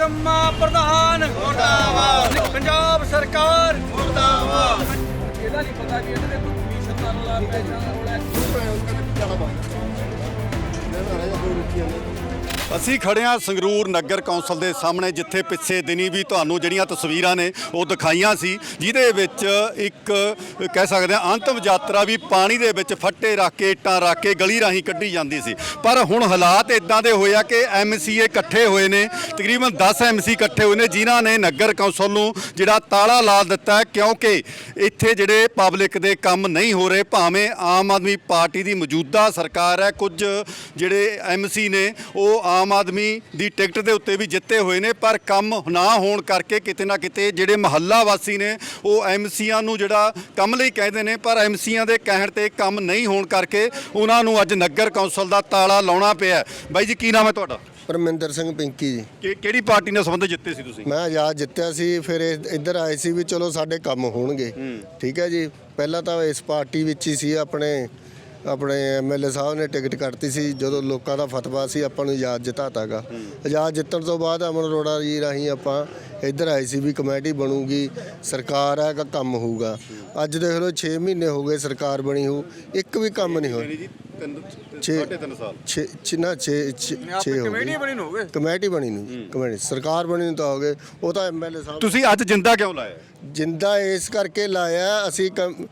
ਨਿਕੰਮਾ ਪ੍ਰਧਾਨ। ਮੁਰਦਾਬਾਦ। ਪੰਜਾਬ ਸਰਕਾਰ। ਮੁਰਦਾਬਾਦ। ਇਹਦਾ ਨਹੀਂ ਪਤਾ ਕਿ ਇਹਦੇ ਕੋਈ ਕਮਿਸ਼ਨ ਦਾ ਰੋਲਾ ਪੈਸਾ ਦਾ ਰੋਲਾ ਅਸੀਂ ਖੜੇ ਹਾਂ ਸੰਗਰੂਰ ਨਗਰ ਕੌਂਸਲ ਦੇ ਸਾਹਮਣੇ, ਜਿੱਥੇ ਪਿੱਛੇ ਦਿਨੀ ਵੀ ਤੁਹਾਨੂੰ ਜਿਹੜੀਆਂ ਤਸਵੀਰਾਂ ਨੇ ਉਹ ਦਿਖਾਈਆਂ ਸੀ, ਜਿਹਦੇ ਵਿੱਚ ਇੱਕ ਕਹਿ ਸਕਦੇ ਹਾਂ ਅੰਤਮ ਯਾਤਰਾ ਵੀ ਪਾਣੀ ਦੇ ਵਿੱਚ ਫੱਟੇ ਰੱਖ ਕੇ ਇੱਟਾਂ ਰੱਖ ਕੇ ਗਲੀ ਰਾਹੀਂ ਕੱਢੀ ਜਾਂਦੀ ਸੀ। ਪਰ ਹੁਣ ਹਾਲਾਤ ਇਦਾਂ ਦੇ ਹੋਏ ਆ ਕਿ ਐਮਸੀਏ ਇਕੱਠੇ ਹੋਏ ਨੇ, ਤਕਰੀਬਨ 10 ਐਮਸੀ ਇਕੱਠੇ ਹੋਏ ਨੇ, ਜਿਨ੍ਹਾਂ ਨੇ ਨਗਰ ਕੌਂਸਲ ਨੂੰ ਜਿਹੜਾ ਤਾਲਾ ਲਾ ਦਿੱਤਾ ਕਿਉਂਕਿ ਇੱਥੇ ਜਿਹੜੇ ਪਬਲਿਕ ਦੇ ਕੰਮ ਨਹੀਂ ਹੋ ਰਹੇ, ਭਾਵੇਂ ਆਮ ਆਦਮੀ ਪਾਰਟੀ ਦੀ ਮੌਜੂਦਾ ਸਰਕਾਰ ਹੈ, ਕੁਝ ਜਿਹੜੇ ਐਮਸੀ ਨੇ, ਉਹ ਆਮ ਆਦਮੀ ਦੀ ਟਿਕਟ ਦੇ ਉੱਤੇ ਵੀ ਜਿੱਤੇ ਹੋਏ ਨੇ ਪਰ ਕੰਮ ਨਾ ਹੋਣ ਕਰਕੇ ਕਿਤੇ ਨਾ ਕਿਤੇ ਜਿਹੜੇ ਮਹੱਲਾ ਵਾਸੀ ਨੇ ਉਹ ਐਮਸੀਆਂ ਨੂੰ ਜਿਹੜਾ ਕੰਮ ਲਈ ਕਹਿੰਦੇ ਨੇ ਪਰ ਐਮਸੀਆਂ ਦੇ ਕਹਿਣ ਤੇ ਕੰਮ ਨਹੀਂ ਹੋਣ ਕਰਕੇ ਉਹਨਾਂ ਨੂੰ ਅੱਜ ਨਗਰ ਕੌਂਸਲ ਦਾ ਤਾਲਾ ਲਾਉਣਾ ਪਿਆ ਬਾਈ ਜੀ ਕੀ ਨਾਮ ਹੈ ਤੁਹਾਡਾ? ਪਰਮਿੰਦਰ ਸਿੰਘ ਪਿੰਕੀ ਜੀ। ਕਿ ਕਿਹੜੀ ਪਾਰਟੀ ਨਾਲ ਸੰਬੰਧ ਜਿੱਤੇ ਸੀ ਤੁਸੀਂ? ਮੈਂ ਆਜ਼ਾਦ ਜਿੱਤਿਆ ਸੀ ਫਿਰ ਇਹ- ਇੱਧਰ ਆਏ ਸੀ ਵੀ ਚਲੋ ਸਾਡੇ ਕੰਮ ਹੋਣਗੇ। ਠੀਕ ਹੈ ਜੀ ਪਹਿਲਾਂ ਤਾਂ ਇਸ ਪਾਰਟੀ ਵਿੱਚ ਹੀ ਸੀ ਆਪਣੇ ਆਪਣੇ ਐਮਐਲਏ ਸਾਹਿਬ ਨੇ ਟਿਕਟ ਕੱਟਤੀ ਸੀ ਜਦੋਂ ਲੋਕਾਂ ਦਾ ਫਤਵਾ ਸੀ ਆਪਾਂ ਨੂੰ ਆਜ਼ਾਦ ਜਿਤਾਤਾਗਾ। ਆਜ਼ਾਦ ਜਿੱਤਣ ਤੋਂ ਬਾਅਦ ਅਮਨ ਅਰੋੜਾ ਜੀ ਰਾਹੀਂ ਆਪਾਂ ਇੱਧਰ ਆਏ ਸੀ ਵੀ ਕਮੇਟੀ ਬਣੂਗੀ ਸਰਕਾਰ ਹੈ ਕਿ ਕੰਮ ਹੋਊਗਾ। ਅੱਜ ਦੇਖ ਲਓ 6 ਮਹੀਨੇ ਹੋ ਗਏ ਸਰਕਾਰ ਬਣੀ ਹੋ ਇੱਕ ਵੀ ਕੰਮ ਨਹੀਂ ਹੋਇਆ। ਜੀ ਛੇ- ਤਿੰਨ ਸਾਲ। 6 ਛੇ 6 6 ਹੋ ਕਮੇਟੀ ਗਏ ਬਣੀ ਨੂੰ ਹੋ ਗਏ? ਕਮੇਟੀ ਬਣੀ ਨੂੰ ਜੀ, ਕਮੇਟੀ ਸਰਕਾਰ ਬਣੀ ਨੂੰ ਤਾਂ ਹੋ ਗਏ। ਉਹ ਤਾਂ ਐਮਐਲਏ ਸਾਹਿਬ ਤੁਸੀਂ ਅੱਜ ਜਿੰਦਾ ਕਿਉਂ ਲਾਇਆ? ਜਿੰਦਾ ਇਸ ਕਰਕੇ ਲਾਇਆ ਅਸੀਂ ਕੰਮ-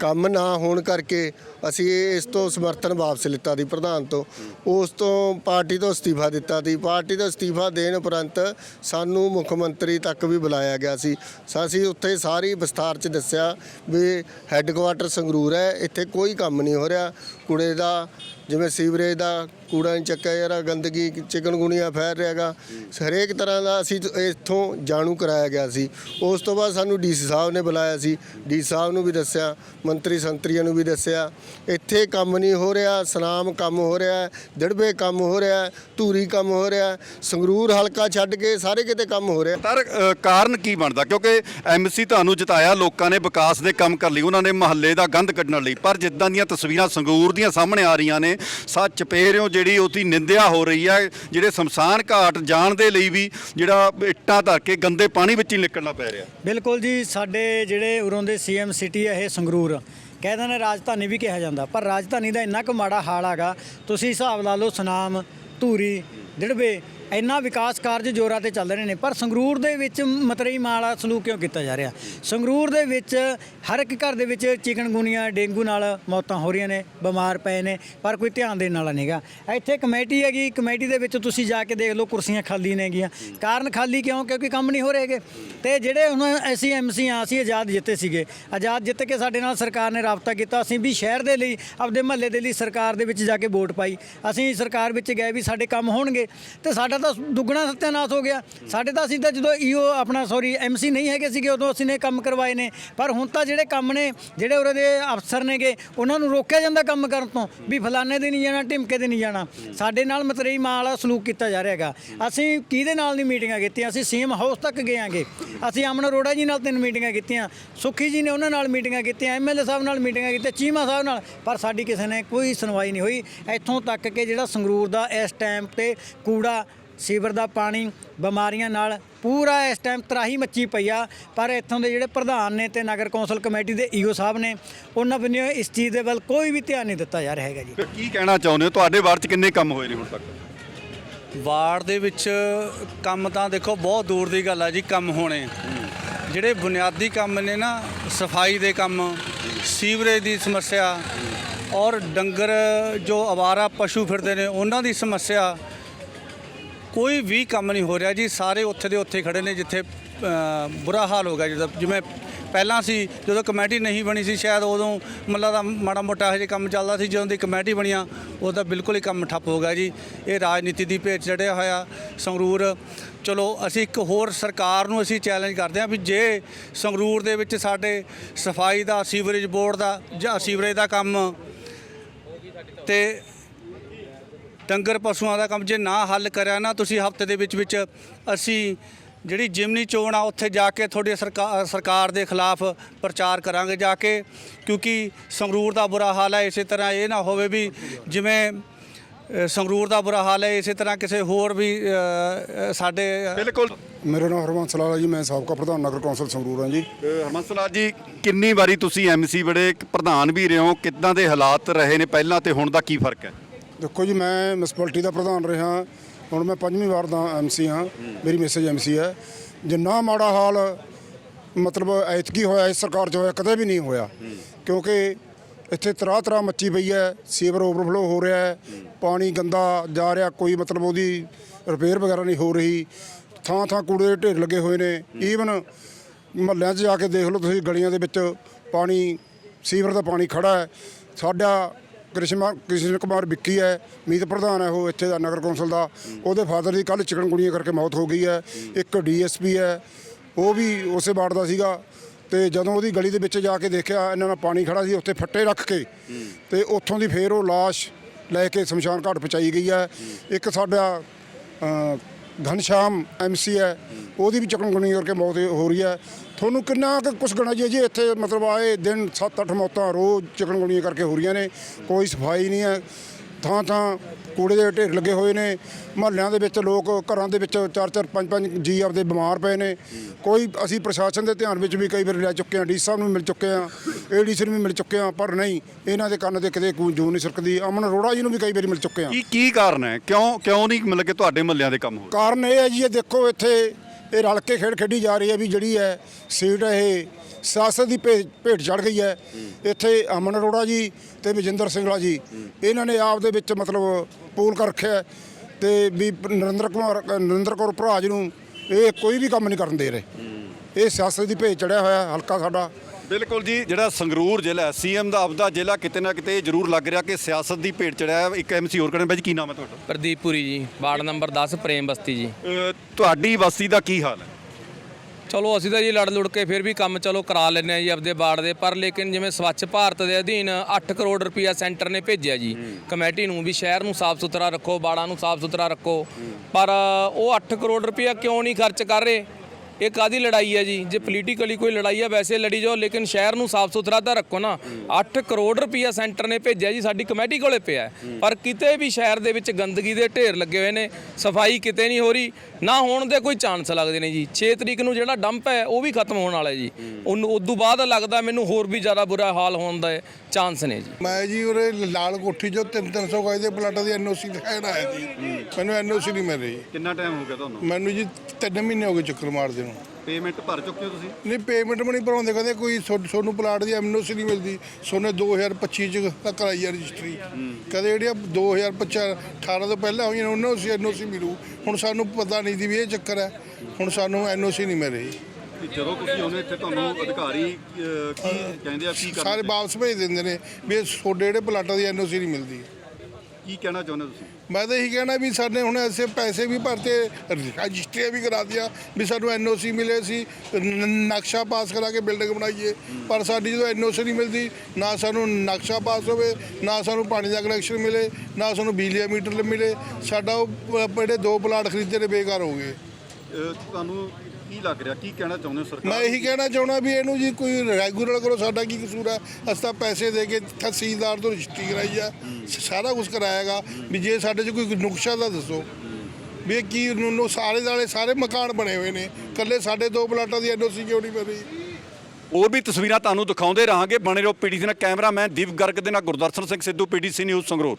ਕੰਮ ਨਾ ਹੋਣ ਕਰਕੇ ਅਸੀਂ ਇਸ ਤੋਂ ਸਮਰਥਨ ਵਾਪਸ ਲਿੱਤਾ ਦੀ ਪ੍ਰਧਾਨ ਤੋਂ। ਉਸ ਤੋਂ ਪਾਰਟੀ ਤੋਂ ਅਸਤੀਫਾ ਦਿੱਤਾ ਦੀ। ਪਾਰਟੀ ਤੋਂ ਅਸਤੀਫਾ ਦੇਣ ਉਪਰੰਤ ਸਾਨੂੰ ਮੁੱਖ ਮੰਤਰੀ ਤੱਕ ਵੀ ਬੁਲਾਇਆ ਗਿਆ ਸੀ। ਅਸੀਂ ਉੱਥੇ ਸਾਰੀ ਵਿਸਥਾਰ ਚ ਦੱਸਿਆ ਵੀ ਹੈੱਡਕੁਆਟਰ ਸੰਗਰੂਰ ਹੈ, ਇੱਥੇ ਕੋਈ ਕੰਮ ਨਹੀਂ ਹੋ ਰਿਹਾ। ਕੂੜੇ ਦਾ ਜਿਵੇਂ ਸੀਵਰੇਜ ਦਾ ਕੂੜਾ ਨਹੀਂ ਚੱਕਿਆ ਜਾ ਰਿਹਾ ਗੰਦਗੀ ਚਿਕਨਗੁਣੀਆ ਫੈਲ ਰਿਹਾਗਾ ਹਰੇਕ ਤਰ੍ਹਾਂ ਦਾ ਅਸੀਂ ਇੱਥੋਂ ਜਾਣੂ ਕਰਾਇਆ ਗਿਆ ਸੀ। ਉਸ ਤੋਂ ਬਾਅਦ ਸਾਨੂੰ ਡੀਸੀ ਸਾਹਿਬ ਨੇ ਬੁਲਾਇਆ ਸੀ। ਡੀ ਸਾਹਿਬ ਨੂੰ ਵੀ ਦੱਸਿਆ ਮੰਤਰੀ ਸੰਤਰੀਆਂ ਨੂੰ ਵੀ ਦੱਸਿਆ। ਇੱਥੇ ਕੰਮ ਨਹੀਂ ਹੋ ਰਿਹਾ ਸਨਾਮ ਕੰਮ ਹੋ ਰਿਹਾ ਹੈ, ਦਿੜਬੇ ਕੰਮ ਹੋ ਰਿਹਾ ਧੂਰੀ ਕੰਮ ਹੋ ਰਿਹਾ ਸੰਗਰੂਰ ਹਲਕਾ ਛੱਡ ਕੇ ਸਾਰੇ ਕਿਤੇ ਕੰਮ ਹੋ ਰਿਹਾ। ਪਰ ਕਾਰਨ ਕੀ ਬਣਦਾ? ਕਿਉਂਕਿ ਐਮਸੀ ਤੁਹਾਨੂੰ ਜਿਤਾਇਆ ਲੋਕਾਂ ਨੇ ਵਿਕਾਸ ਦੇ ਕੰਮ ਕਰ ਲਈ ਉਹਨਾਂ ਨੇ ਮਹੱਲੇ ਦਾ ਗੰਦ ਕੱਢਣ ਲਈ। ਪਰ ਜਿੱਦਾਂ ਦੀਆਂ ਤਸਵੀਰਾਂ ਸੰਗਰੂਰ ਦੀਆਂ ਸਾਹਮਣੇ ਆ ਰਹੀਆਂ ਨੇ। ਸੱਚ ਪੇਰਿਓ ਜਿਹੜੀ ਉਹਦੀ ਨਿੰਦਿਆ ਹੋ ਰਹੀ ਹੈ, ਜਿਹੜੇ ਸ਼ਮਸ਼ਾਨ ਘਾਟ ਜਾਣ ਦੇ ਲਈ ਵੀ ਜਿਹੜਾ ਇੱਟਾਂ ਧਰ ਕੇ ਗੰਦੇ ਪਾਣੀ ਵਿੱਚ ਹੀ ਨਿਕਲਣਾ ਪੈ ਰਿਹਾ। ਬਿਲਕੁਲ ਜੀ, ਸਾਡੇ ਜਿਹੜੇ ਉਰੋਂ ਦੇ ਸੀਐਮ ਸਿਟੀ ਹੈ ਇਹ ਸੰਗਰੂਰ। ਕਹਿ ਦਿੰਦੇ ਰਾਜਧਾਨੀ ਵੀ ਕਿਹਾ ਜਾਂਦਾ, ਪਰ ਰਾਜਧਾਨੀ ਦਾ ਇੰਨਾ ਕੁ ਮਾੜਾ ਹਾਲ ਹੈਗਾ, ਤੁਸੀਂ ਹਿਸਾਬ ਲਾ ਲਓ ਸੁਨਾਮ, ਧੂਰੀ ਦਿੜਵੇ ਇੰਨਾ ਵਿਕਾਸ ਕਾਰਜ ਜੋਰਾਂ ਤੇ ਚੱਲ ਰਹੇ ਨੇ, ਪਰ ਸੰਗਰੂਰ ਦੇ ਵਿੱਚ ਮਤਰਈ ਮਾਲਾ ਸਲੂਕ ਕਿਉਂ ਕੀਤਾ ਜਾ ਰਿਹਾ? ਸੰਗਰੂਰ ਦੇ ਵਿੱਚ ਹਰ ਇੱਕ ਘਰ ਦੇ ਵਿੱਚ ਚਿਕਨਗੁਨੀਆ, ਡੇਂਗੂ ਨਾਲ ਮੌਤਾਂ ਹੋ ਰਹੀਆਂ ਨੇ, ਬਿਮਾਰ ਪਏ ਨੇ, ਪਰ ਕੋਈ ਧਿਆਨ ਦੇਣ ਵਾਲਾ ਨਹੀਂਗਾ ਇੱਥੇ ਕਮੇਟੀ ਹੈਗੀ, ਕਮੇਟੀ ਦੇ ਵਿੱਚ ਤੁਸੀਂ ਜਾ ਕੇ ਦੇਖ ਲਓ, ਕੁਰਸੀਆਂ ਖਾਲੀ ਨੇਗੀਆਂ ਕਾਰਨ ਖਾਲੀ ਕਿਉਂ? ਕਿਉਂਕਿ ਕੰਮ ਨਹੀਂ ਹੋ ਰਹੇਗੇ ਤੇ ਜਿਹੜੇ ਹੁਣ ਅਸੀਂ ਐਮਸੀ ਆ, ਅਸੀਂ ਆਜ਼ਾਦ ਜਿੱਤੇ ਸੀਗੇ। ਆਜ਼ਾਦ ਜਿੱਤ ਕੇ ਸਾਡੇ ਨਾਲ ਸਰਕਾਰ ਨੇ ਰਾਬਤਾ ਕੀਤਾ, ਅਸੀਂ ਵੀ ਸ਼ਹਿਰ ਦੇ ਲਈ, ਆਪਦੇ ਮਹੱਲੇ ਦੇ ਲਈ ਸਰਕਾਰ ਦੇ ਵਿੱਚ ਜਾ ਕੇ ਵੋਟ ਪਾਈ। ਅਸੀਂ ਸਰਕਾਰ ਵਿੱਚ ਗਏ ਵੀ ਸਾਡੇ ਕੰਮ ਹੋਣਗੇ। ਤੇ ਸਾਡਾ ਤਾਂ ਦੁੱਗਣਾ ਸਤਿਆਨਾਸ਼ ਹੋ ਗਿਆ। ਸਾਡੇ ਤਾਂ ਅਸੀਂ ਤਾਂ ਜਦੋਂ ਈਓ ਆਪਣਾ ਸੌਰੀ ਐਮਸੀ ਨਹੀਂ ਹੈਗੇ ਸੀਗੇ, ਉਦੋਂ ਅਸੀਂ ਨੇ ਕੰਮ ਕਰਵਾਏ ਨੇ। ਪਰ ਹੁਣ ਤਾਂ ਜਿਹੜੇ ਕੰਮ ਨੇ, ਜਿਹੜੇ ਉਹਦੇ ਦੇ ਅਫਸਰ ਨੇਗੇ, ਉਹਨਾਂ ਨੂੰ ਰੋਕਿਆ ਜਾਂਦਾ ਕੰਮ ਕਰਨ ਤੋਂ, ਵੀ ਫਲਾਣੇ ਦੇ ਨਹੀਂ ਜਾਣਾ, ਢਿਮਕੇ ਦੇ ਨਹੀਂ ਜਾਣਾ। ਸਾਡੇ ਨਾਲ ਮਤਰੇਈ ਮਾਂ ਵਾਲਾ ਸਲੂਕ ਕੀਤਾ ਜਾ ਰਿਹਾ ਹੈਗਾ। ਅਸੀਂ ਕਿਹਦੇ ਨਾਲ ਨਹੀਂ ਮੀਟਿੰਗਾਂ ਕੀਤੀਆਂ? ਅਸੀਂ ਸੀਐਮ ਹਾਊਸ ਤੱਕ ਗਏ ਆਂਗੇ। ਅਸੀਂ ਅਮਨ ਅਰੋੜਾ ਜੀ ਨਾਲ ਤਿੰਨ ਮੀਟਿੰਗਾਂ ਕੀਤੀਆਂ। ਸੁਖੀ ਜੀ ਨੇ ਉਹਨਾਂ ਨਾਲ ਮੀਟਿੰਗਾਂ ਕੀਤੀਆਂ ਐਮਐਲਏ ਸਾਹਿਬ ਨਾਲ ਮੀਟਿੰਗਾਂ ਕੀਤੀਆਂ, ਚੀਮਾ ਸਾਹਿਬ ਨਾਲ। ਪਰ ਸਾਡੀ ਕਿਸੇ ਨੇ ਕੋਈ ਸੁਣਵਾਈ ਨਹੀਂ ਹੋਈ। ਇੱਥੋਂ ਤੱਕ ਕਿ ਜਿਹੜਾ ਸੰਗਰੂਰ ਦਾ ਇਸ ਟਾਈਮ ਤੇ ਕੂੜਾ ਸੀਵਰ ਦਾ ਪਾਣੀ ਬਿਮਾਰੀਆਂ ਨਾਲ ਪੂਰਾ ਇਸ ਟਾਈਮ ਤਰਾਹੀ ਮੱਚੀ ਪਈ ਆ। ਪਰ ਇੱਥੋਂ ਦੇ ਜਿਹੜੇ ਪ੍ਰਧਾਨ ਨੇ ਤੇ ਨਗਰ ਕੌਂਸਲ ਕਮੇਟੀ ਦੇ ਈਓ ਸਾਹਿਬ ਨੇ ਉਹਨਾਂ ਵੱਲੋਂ ਇਸ ਚੀਜ਼ ਦੇ ਵੱਲ ਕੋਈ ਵੀ ਧਿਆਨ ਨਹੀਂ ਦਿੱਤਾ ਜਾ ਰਿਹਾ ਹੈਗਾ ਜੀ। ਕੀ ਕਹਿਣਾ ਚਾਹੁੰਦੇ ਹੋ? ਤੁਹਾਡੇ ਵਾਰਡ 'ਚ ਕਿੰਨੇ ਕੰਮ ਹੋਏ ਨੇ ਹੁਣ ਤੱਕ? ਵਾਰਡ ਦੇ ਵਿੱਚ ਕੰਮ ਤਾਂ ਦੇਖੋ ਬਹੁਤ ਦੂਰ ਦੀ ਗੱਲ ਆ ਜੀ ਕੰਮ ਹੋਣੇ। ਜਿਹੜੇ ਬੁਨਿਆਦੀ ਕੰਮ ਨੇ ਨਾ ਸਫ਼ਾਈ ਦੇ ਕੰਮ ਸੀਵਰੇਜ ਦੀ ਸਮੱਸਿਆ ਔਰ ਡੰਗਰ ਜੋ ਆਵਾਰਾ ਪਸ਼ੂ ਫਿਰਦੇ ਨੇ ਉਹਨਾਂ ਦੀ ਸਮੱਸਿਆ ਕੋਈ ਵੀ ਕੰਮ ਨਹੀਂ ਹੋ ਰਿਹਾ ਜੀ। ਸਾਰੇ ਉੱਥੇ ਦੇ ਉੱਥੇ ਖੜੇ ਨੇ ਜਿੱਥੇ ਬੁਰਾ ਹਾਲ ਹੋ ਗਿਆ ਜਿੱਦਾਂ ਜਿਵੇਂ ਪਹਿਲਾਂ ਸੀ, ਜਦੋਂ ਕਮੇਟੀ ਨਹੀਂ ਬਣੀ ਸੀ, ਸ਼ਾਇਦ ਉਦੋਂ ਮੱਲਾ ਦਾ ਮਾੜਾ ਮੋਟਾ ਹਜੇ ਕੰਮ ਚੱਲਦਾ ਸੀ, ਜਦੋਂ ਦੀ ਕਮੇਟੀ ਬਣੀਆਂ, ਉਹਦਾ ਬਿਲਕੁਲ ਹੀ ਕੰਮ ਠੱਪ ਹੋ ਗਿਆ ਜੀ। ਇਹ ਰਾਜਨੀਤੀ ਦੀ ਭੇਟ ਚੜਿਆ ਹੋਇਆ, ਸੰਗਰੂਰ। ਚਲੋ, ਅਸੀਂ ਇੱਕ ਹੋਰ ਸਰਕਾਰ ਨੂੰ ਅਸੀਂ ਚੈਲੰਜ ਕਰਦੇ ਹਾਂ ਵੀ ਜੇ ਸੰਗਰੂਰ ਦੇ ਵਿੱਚ ਸਾਡੇ ਸਫ਼ਾਈ ਦਾ, ਸੀਵਰੇਜ ਬੋਰਡ ਦਾ ਜਾਂ ਸੀਵਰੇਜ ਦਾ ਕੰਮ ਤੇ ਡੰਗਰ ਪਸ਼ੂਆਂ ਦਾ ਕੰਮ ਜੇ ਨਾ ਹੱਲ ਕਰਿਆ ਨਾ ਤੁਸੀਂ ਹਫ਼ਤੇ ਦੇ ਵਿੱਚ ਵਿੱਚ ਅਸੀਂ ਜਿਹੜੀ ਜਿਮਨੀ ਚੋਣ ਆ ਉੱਥੇ ਜਾ ਕੇ ਤੁਹਾਡੀ ਸਰਕਾਰ ਸਰਕਾਰ ਦੇ ਖਿਲਾਫ ਪ੍ਰਚਾਰ ਕਰਾਂਗੇ ਜਾ ਕੇ ਕਿਉਂਕਿ ਸੰਗਰੂਰ ਦਾ ਬੁਰਾ ਹਾਲ ਹੈ ਇਸੇ ਤਰ੍ਹਾਂ ਇਹ ਨਾ ਹੋਵੇ ਵੀ ਜਿਵੇਂ ਸੰਗਰੂਰ ਦਾ ਬੁਰਾ ਹਾਲ ਹੈ ਇਸੇ ਤਰ੍ਹਾਂ ਕਿਸੇ ਹੋਰ ਵੀ ਸਾਡੇ ਬਿਲਕੁਲ। ਮੇਰਾ ਨਾਮ ਹਰਵੰਸ ਲਾਲ ਹੈ ਜੀ ਮੈਂ ਸਾਬਕਾ ਪ੍ਰਧਾਨ ਨਗਰ ਕੌਂਸਲ ਸੰਗਰੂਰ ਹਾਂ ਜੀ। ਹਰਮਨਸਲਾਲ ਜੀ ਕਿੰਨੀ ਵਾਰੀ ਤੁਸੀਂ ਐਮਸੀ ਬੜੇ ਪ੍ਰਧਾਨ ਵੀ ਰਹੇ ਹੋ ਕਿੱਦਾਂ ਦੇ ਹਾਲਾਤ ਰਹੇ ਨੇ ਪਹਿਲਾਂ ਤੇ ਹੁਣ ਦਾ ਕੀ ਫ਼ਰਕ ਹੈ? ਦੇਖੋ ਜੀ, ਮੈਂ ਮਿਊਨਿਸਪੈਲਿਟੀ ਦਾ ਪ੍ਰਧਾਨ ਰਿਹਾ। ਹੁਣ ਮੈਂ ਪੰਜਵੀਂ ਵਾਰ ਦਾ ਐਮਸੀ ਹਾਂ। ਮੇਰੀ ਮੈਸੇਜ ਐਮਸੀ ਹੈ। ਜਿੰਨਾ ਮਾੜਾ ਹਾਲ, ਮਤਲਬ ਐਤਕੀ ਹੋਇਆ, ਇਸ ਸਰਕਾਰ 'ਚ ਹੋਇਆ, ਕਦੇ ਵੀ ਨਹੀਂ ਹੋਇਆ। ਕਿਉਂਕਿ ਇੱਥੇ ਤਰ੍ਹਾਂ ਤਰ੍ਹਾਂ ਮੱਚੀ ਪਈ ਹੈ। ਸੀਵਰ ਓਵਰਫਲੋ ਹੋ ਰਿਹਾ ਹੈ। ਪਾਣੀ ਗੰਦਾ ਜਾ ਰਿਹਾ, ਕੋਈ ਮਤਲਬ ਉਹਦੀ ਰਿਪੇਅਰ ਵਗੈਰਾ ਨਹੀਂ ਹੋ ਰਹੀ। ਥਾਂ ਥਾਂ ਕੂੜੇ ਦੇ ਢੇਰ ਲੱਗੇ ਹੋਏ ਨੇ। ਈਵਨ ਮਹੱਲਿਆਂ 'ਚ ਜਾ ਕੇ ਦੇਖ ਲਓ ਤੁਸੀਂ, ਗਲੀਆਂ ਦੇ ਵਿੱਚ ਪਾਣੀ, ਸੀਵਰ ਦਾ ਪਾਣੀ ਖੜਾ ਹੈ। ਸਾਡਾ ਕ੍ਰਿਸ਼ਮਾ ਕ੍ਰਿਸ਼ਨ ਕੁਮਾਰ ਵਿੱਕੀ ਹੈ ਮੀਤ ਪ੍ਰਧਾਨ ਹੈ ਉਹ ਇੱਥੇ ਦਾ ਨਗਰ ਕੌਂਸਲ ਦਾ। ਉਹਦੇ ਫਾਦਰ ਦੀ ਕੱਲ ਚਿਕਨਗੁਣੀਆ ਕਰਕੇ ਮੌਤ ਹੋ ਗਈ ਹੈ। ਇੱਕ ਡੀਐਸਪੀ ਹੈ ਉਹ ਵੀ ਉਸੇ ਵਾਰਡ ਦਾ ਸੀਗਾ। ਤੇ ਜਦੋਂ ਉਹਦੀ ਗਲੀ ਦੇ ਵਿੱਚ ਜਾ ਕੇ ਦੇਖਿਆ ਇਹਨਾਂ ਨਾਲ ਪਾਣੀ ਖੜਾ ਸੀ ਉੱਥੇ ਫੱਟੇ ਰੱਖ ਕੇ। ਤੇ ਉੱਥੋਂ ਦੀ ਫੇਰ ਉਹ ਲਾਸ਼ ਲੈ ਕੇ ਸ਼ਮਸ਼ਾਨ ਘਾਟ ਪਹੁੰਚਾਈ ਗਈ ਹੈ। ਇੱਕ ਸਾਡਾ ਅ, ਘਨਸ਼ਾਮ ਐਮਸੀ ਹੈ ਉਹਦੀ ਵੀ ਚਿਕਨਗੁਣੀਆ ਕਰਕੇ ਮੌਤ ਹੋ ਰਹੀ ਹੈ। ਤੁਹਾਨੂੰ ਕਿੰਨਾ ਕੁ ਕੁਛ ਗਣਾ ਜੀ ਜੀ ਇੱਥੇ ਮਤਲਬ ਆਏ ਦਿਨ 7-8 ਮੌਤਾਂ ਰੋਜ਼ ਚਿਕਨਗੁਣੀਆ ਕਰਕੇ ਹੋ ਰਹੀਆਂ ਨੇ ਕੋਈ ਸਫ਼ਾਈ ਨਹੀਂ ਹੈ। ਥਾਂ ਥਾਂ ਕੂੜੇ ਦੇ ਢੇਰ ਲੱਗੇ ਹੋਏ ਨੇ ਮਹੱਲਿਆਂ ਦੇ ਵਿੱਚ ਲੋਕ ਘਰਾਂ ਦੇ ਵਿੱਚ ਚਾਰ ਚਾਰ ਪੰਜ ਪੰਜ ਜੀ ਆਪਦੇ ਬਿਮਾਰ ਪਏ ਨੇ। ਕੋਈ ਅਸੀਂ ਪ੍ਰਸ਼ਾਸਨ ਦੇ ਧਿਆਨ ਵਿੱਚ ਵੀ ਕਈ ਵਾਰ ਲੈ ਚੁੱਕੇ ਹਾਂ ਡੀ ਸਾਹਿਬ ਨੂੰ ਮਿਲ ਚੁੱਕੇ ਹਾਂ ਏਡੀਸੀ ਨੂੰ ਵੀ ਮਿਲ ਚੁੱਕੇ ਹਾਂ ਪਰ ਨਹੀਂ ਇਹਨਾਂ ਦੇ ਕੰਨ ਤੇ ਕਿਤੇ ਜੂਨ ਨਹੀਂ ਸਰਕਦੀ। ਅਮਨ ਅਰੋੜਾ ਜੀ ਨੂੰ ਵੀ ਕਈ ਵਾਰੀ ਮਿਲ ਚੁੱਕੇ ਹਾਂ। ਕੀ ਕੀ ਕਾਰਨ ਹੈ? ਕਿਉਂ ਕਿਉਂ ਨਹੀਂ ਮਤਲਬ ਕਿ ਤੁਹਾਡੇ ਮਹੱਲਿਆਂ ਦੇ ਕੰਮ ਹੋ ਕਾਰਨ ਇਹ ਹੈ ਜੀ ਇਹ ਦੇਖੋ ਇੱਥੇ ਇਹ ਰਲ ਕੇ ਖੇਡ ਖੇਡੀ ਜਾ ਰਹੀ ਹੈ ਵੀ ਜਿਹੜੀ ਹੈ ਸੀਟ ਇਹ ਸਿਆਸਤ ਦੀ ਭੇ- ਭੇਟ ਚੜ ਗਈ ਹੈ। ਇੱਥੇ ਅਮਨ ਅਰੋੜਾ ਜੀ ਤੇ ਵਿਜੇਂਦਰ ਸਿੰਘਲਾ ਜੀ। ਇਹਨਾਂ ਨੇ ਆਪ ਦੇ ਵਿੱਚ ਮਤਲਬ ਪੂਲ ਕਰ ਰੱਖਿਆ ਹੈ ਤੇ ਵੀ ਨਰਿੰਦਰ ਕੁਮਾਰ ਨਰਿੰਦਰ ਕੌਰ ਭਰਾ ਜੀ ਨੂੰ ਇਹ ਕੋਈ ਵੀ ਕੰਮ ਨਹੀਂ ਕਰਨ ਦੇ ਰਹੇ। ਇਹ ਸਿਆਸਤ ਦੀ ਭੇਟ ਚੜਿਆ ਹੋਇਆ ਹਲਕਾ ਸਾਡਾ। ਬਿਲਕੁਲ ਜੀ ਜਿਹੜਾ ਸੰਗਰੂਰ ਜ਼ਿਲ੍ਹਾ ਸੀਐਮ ਦਾ ਆਪਦਾ ਜ਼ਿਲ੍ਹਾ ਕਿਤੇ ਨਾ ਕਿਤੇ ਜ਼ਰੂਰ ਲੱਗ ਰਿਹਾ ਕਿ ਸਿਆਸਤ ਦੀ ਭੇਟ ਚੜਿਆ ਇੱਕ ਐਮਸੀ ਹੋਰ ਕਰਨ ਬਾਈ ਜੀ ਕੀ ਨਾਮ ਹੈ ਤੁਹਾਡਾ? ਪ੍ਰਦੀਪ ਪੁਰੀ ਜੀ ਵਾਰਡ ਨੰਬਰ 10 ਪ੍ਰੇਮ ਬਸਤੀ ਜੀ। ਤੁਹਾਡੀ ਬਸਤੀ ਦਾ ਕੀ ਹਾਲ ਹੈ? ਚਲੋ ਅਸੀਂ ਤਾਂ ਜੀ ਲੜ ਲੁੜ ਕੇ ਫਿਰ ਵੀ ਕੰਮ ਚਲੋ ਕਰਾ ਲੈਂਦੇ ਆ ਜੀ ਆਪਦੇ ਵਾਰਡ ਦੇ ਪਰ ਲੇਕਿਨ ਜਿਵੇਂ ਸਵੱਛ ਭਾਰਤ ਦੇ ਅਧੀਨ 8 ਕਰੋੜ ਰੁਪਇਆ ਸੈਂਟਰ ਨੇ ਭੇਜਿਆ ਜੀ ਕਮੇਟੀ ਨੂੰ ਵੀ ਸ਼ਹਿਰ ਨੂੰ ਸਾਫ਼ ਸੁਥਰਾ ਰੱਖੋ ਬਾੜਾਂ ਨੂੰ ਸਾਫ਼ ਸੁਥਰਾ ਰੱਖੋ ਪਰ ਉਹ 8 ਕਰੋੜ ਰੁਪਇਆ ਕਿਉਂ ਨਹੀਂ ਖਰਚ ਕਰ ਰਹੇ? ਇਹ ਕਾਦੀ ਲੜਾਈ ਹੈ ਜੀ? ਜੇ ਪੋਲੀਟੀਕਲੀ ਕੋਈ ਲੜਾਈ ਹੈ ਵੈਸੇ ਲੜੀ ਜਾਓ ਲੇਕਿਨ ਸ਼ਹਿਰ ਨੂੰ ਸਾਫ਼ ਸੁਥਰਾ ਤਾਂ ਰੱਖੋ ਨਾ। 8 ਕਰੋੜ ਰੁਪਇਆ ਸੈਂਟਰ ਨੇ ਭੇਜਿਆ ਜੀ ਸਾਡੀ ਕਮੇਟੀ ਕੋਲੇ ਪਿਆ ਹੈ। ਪਰ ਕਿਤੇ ਵੀ ਸ਼ਹਿਰ ਦੇ ਵਿੱਚ ਗੰਦਗੀ ਦੇ ਢੇਰ ਲੱਗੇ ਹੋਏ ਨੇ ਸਫ਼ਾਈ ਕਿਤੇ ਨਹੀਂ ਹੋ ਰਹੀ ਨਾ ਹੋਣ ਦੇ ਕੋਈ ਚਾਂਸ ਲੱਗਦੇ ਨੇ ਜੀ। 6 ਤਰੀਕ ਨੂੰ ਜਿਹੜਾ ਡੰਪ ਹੈ ਉਹ ਵੀ ਖਤਮ ਹੋਣ ਵਾਲਾ ਹੈ ਜੀ। ਉਹਨੂੰ ਉਦੋਂ ਬਾਅਦ ਲੱਗਦਾ ਮੈਨੂੰ ਹੋਰ ਵੀ ਜ਼ਿਆਦਾ ਬੁਰਾ ਹਾਲ ਹੋਣ ਦਾ ਚਾਂਸ ਨੇ ਜੀ। ਮੈਂ ਜੀ ਉਰੇ ਲਾਲ ਕੋਠੀ ਚੋਂ 3-300 ਗਜ ਦੇ ਪਲਾਟਾਂ ਦੀ ਐਨਓਸੀ ਦਿਖਾਣ ਆਇਆ ਸੀ। ਮੈਨੂੰ ਐਨਓਸੀ ਨਹੀਂ ਮਿਲ ਰਹੀ। ਕਿੰਨਾ ਟਾਈਮ ਹੋ ਗਿਆ ਤੁਹਾਨੂੰ? ਮੈਨੂੰ ਜੀ ਤਿੰਨ ਮਹੀਨੇ ਹੋ ਗਏ ਚੱਕਰ ਮਾਰਦੇ ਪੇਮੈਂਟ ਭਰ ਚੁੱਕੇ ਹੋ ਤੁਸੀਂ? ਨਹੀਂ ਪੇਮੈਂਟ ਵੀ ਨਹੀਂ ਭਰਾਉਂਦੇ ਕਹਿੰਦੇ ਕੋਈ ਸੋ- ਤੁਹਾਨੂੰ ਪਲਾਟ ਦੀ ਐਨਓਸੀ ਨਹੀਂ ਮਿਲਦੀ। ਸੋਨੇ 2025 ਚ ਤਾਂ ਕਰਾਈ ਆ ਰਜਿਸਟਰੀ। ਕਦੇ ਜਿਹੜੀਆਂ 2025 18 ਤੋਂ ਪਹਿਲਾਂ ਹੋਈਆਂ ਨੇ, ਉਹਨਾਂ ਨੂੰ ਐਨਓਸੀ ਮਿਲੂ। ਹੁਣ ਸਾਨੂੰ ਪਤਾ ਨਹੀਂ ਦੀ ਵੀ ਇਹ ਚੱਕਰ ਹੈ। ਹੁਣ ਸਾਨੂੰ ਐਨਓਸੀ ਨਹੀਂ ਮਿਲ ਰਹੀ। ਜਦੋਂ ਤੁਸੀਂ ਆਉਂਦੇ ਇੱਥੇ ਤੁਹਾਨੂੰ ਅਧਿਕਾਰੀ ਕੀ ਕਹਿੰਦੇ ਆ ਕੀ ਕਰਦੇ ਸਾਰੇ ਵਾਪਸ ਭੇਜ ਦਿੰਦੇ ਨੇ ਵੀ ਇਹ ਤੁਹਾਡੇ ਜਿਹੜੇ ਪਲਾਟਾਂ ਦੀ ਐਨਓਸੀ ਨਹੀਂ ਮਿਲਦੀ। ਕੀ ਕਹਿਣਾ ਚਾਹੁੰਦੇ ਤੁਸੀਂ? ਮੈਂ ਤਾਂ ਇਹੀ ਕਹਿਣਾ ਵੀ ਸਾਡੇ ਹੁਣ ਐਸੇ ਪੈਸੇ ਵੀ ਭਰਤੇ ਰਜਿਸਟਰੀਆਂ ਵੀ ਕਰਾ ਦਿਆ ਵੀ ਸਾਨੂੰ ਐਨਓਸੀ ਮਿਲੇ ਸੀ ਨ- ਨਕਸ਼ਾ ਪਾਸ ਕਰਾ ਕੇ ਬਿਲਡਿੰਗ ਬਣਾਈਏ। ਪਰ ਸਾਡੀ ਜਦੋਂ ਐਨਓਸੀ ਨਹੀਂ ਮਿਲਦੀ ਨਾ ਸਾਨੂੰ ਨਕਸ਼ਾ ਪਾਸ ਹੋਵੇ ਨਾ ਸਾਨੂੰ ਪਾਣੀ ਦਾ ਕਨੈਕਸ਼ਨ ਮਿਲੇ ਨਾ ਸਾਨੂੰ ਬਿਜਲੀ ਦਾ ਮੀਟਰ ਮਿਲੇ ਸਾਡਾ ਉਹ ਪ- ਜਿਹੜੇ ਦੋ ਪਲਾਟ ਖਰੀਦੇ ਨੇ ਬੇਕਾਰ ਹੋ ਗਏ। ਅਹ, ਤੁਹਾਨੂੰ ਕੀ ਲੱਗ ਰਿਹਾ? ਕੀ ਕਹਿਣਾ ਚਾਹੁੰਦੇ ਹੋ ਸਰਕਾਰ ਮੈਂ ਇਹੀ ਕਹਿਣਾ ਚਾਹੁੰਦਾ ਵੀ ਇਹਨੂੰ ਜੀ ਕੋਈ ਰੈਗੂਲਰ ਕਰੋ ਸਾਡਾ ਕੀ ਕਸੂਰ ਹੈ ਅਸੀਂ ਤਾਂ ਪੈਸੇ ਦੇ ਕੇ ਤਹਿਸੀਲਦਾਰ ਤੋਂ ਰਜਿਸਟਰੀ ਕਰਾਈ ਆ। ਸਾਰਾ ਕੁਝ ਕਰਾਇਆਗਾ। ਵੀ ਜੇ ਸਾਡੇ 'ਚ ਕੋਈ ਨੁਕਸ਼ਾ ਤਾਂ ਦੱਸੋ। ਵੀ ਇਹ ਕੀ ਨੂੰ ਸਾਰੇ ਦਾਲੇ ਸਾਰੇ ਮਕਾਨ ਬਣੇ ਹੋਏ ਨੇ। ਕੱਲੇ ਸਾਡੇ ਦੋ ਪਲਾਟਾਂ ਦੀ ਐਨਓਸੀ ਕਿਉਂ ਨਹੀਂ ਰਹੀ ਹੋਰ ਵੀ ਤਸਵੀਰਾਂ ਤੁਹਾਨੂੰ ਦਿਖਾਉਂਦੇ ਰਹਾਂਗੇ। ਬਣੇ ਰਹੋ ਪੀਡੀਸੀ ਨਾਲ। ਕੈਮਰਾਮੈਨ ਦੀਪ ਗਰਗ ਦੇ ਨਾਲ ਗੁਰਦਰਸ਼ਨ ਸਿੰਘ ਸਿੱਧੂ ਪੀਡੀਸੀ ਨਿਊਜ਼ ਸੰਗਰੂਰ।